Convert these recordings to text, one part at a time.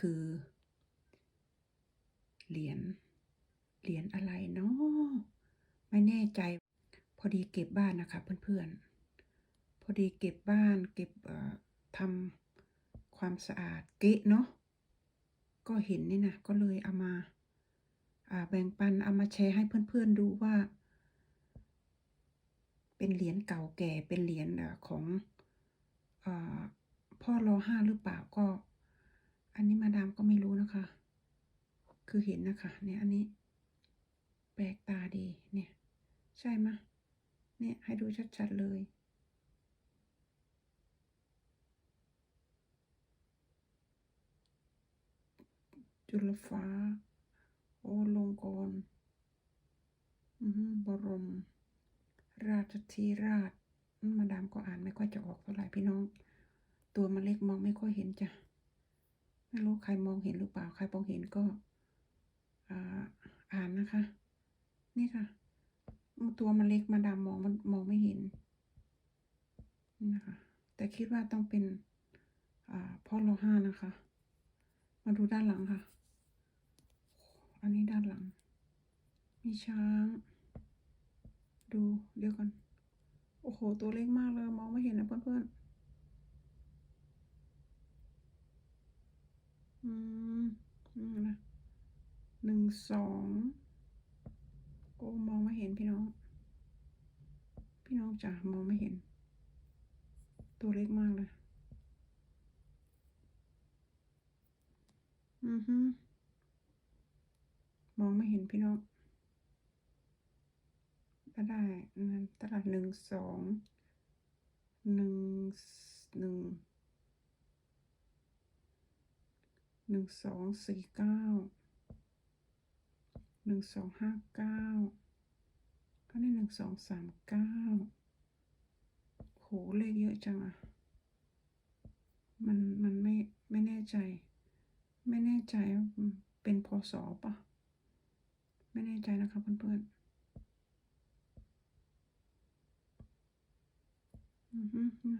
คือ เหรียญเหรียญอะไรเนาะไม่แน่ใจ พอดีเก็บบ้านนะคะ เพื่อนๆ พอดีเก็บบ้านเก็บทำความสะอาดเกะเนาะก็เห็นนี่นะก็เลยเอามาแบ่งปันเอามาแชร์ให้เพื่อนๆดูว่า เป็นเหรียญเก่าแก่เป็นเหรียญของอพ่อรอห้าหรือเปล่าก็ อันนี้มาดามก็ไม่รู้นะคะ คือเห็นนะคะ เนี่ยอันนี้แปลกตาดีเนี่ย ใช่ไหมเนี่ยให้ดูชัดๆเลยจุลฟ้า โอลงกรณ์อือหือบรม ราชธิราช มาดามก็อ่านไม่ค่อยจะออกเท่าไหร่พี่น้อง ตัวมันเล็กมองไม่ค่อยเห็นจ้ะ ไม่รู้ใครมองเห็นหรือเปล่า ใครมองเห็นก็อ่านนะคะ นี่ค่ะ ตัวมันเล็กมาดามองมันมองไม่เห็นนี่นะคะ แต่คิดว่าต้องเป็นอพ่อโลห้านะคะ มาดูด้านหลังค่ะ อันนี้ด้านหลัง มีช้าง ดูเดี๋ยวก่อน โอ้โห ตัวเล็กมากเลย มองไม่เห็นนะเพื่อนๆ อืมนี่นะ หนึ่งสองโอ้มองไม่เห็นพี่น้อง พี่น้องจ๋ามองไม่เห็น ตัวเล็กมากเลย อือฮึมองไม่เห็นพี่น้องก็ได้นั่นตลาดหนึ่งสองหนึ่งหนึ่งหนึ่งสองสี่เก้า นึ่งสองห้าเก้าก็ได้หนึ่งสองสามเก้าโหเลขเยอะจังอะมันมันไม่ไม่แน่ใจ ไม่แน่ใจเป็นพศปะไม่แน่ใจนะคะเพื่อนๆอือฮึ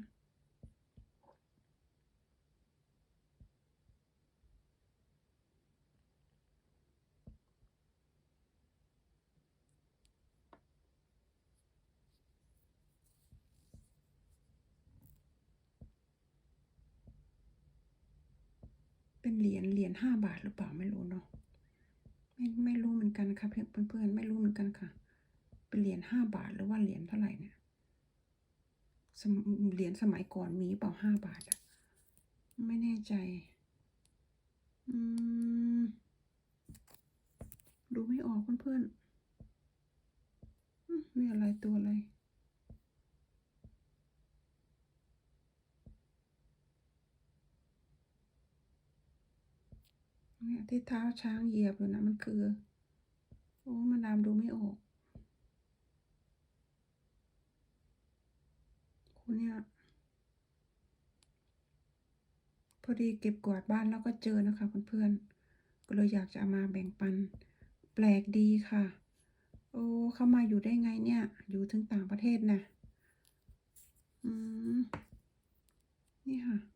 เป็นเหรียญเหรียญห้าบาทหรือเปล่าไม่รู้เนาะไม่ไม่รู้เหมือนกันค่ะเพื่อนเพื่อนไม่รู้เหมือนกันค่ะ เป็นเหรียญห้าบาทหรือว่าเหรียญเท่าไหร่เนี่ยเหรียญสมัยก่อนมีเปล่าห้าบาทอะไม่แน่ใจ อืมดูไม่ออกเพื่อนๆอืมนี่อะไรตัวอะไร เนี่ยที่เท้าช้างเหยียบอยู่นะมันคือ โอ้มาดามดูไม่ออกคุณเนี่ย พอดีเก็บกวาดบ้านแล้วก็เจอนะคะเพื่อนๆ ก็เลยอยากจะามาแบ่งปัน แปลกดีค่ะ โอ้เข้ามาอยู่ได้ไงเนี่ย อยู่ถึงต่างประเทศนะอืม นี่ค่ะ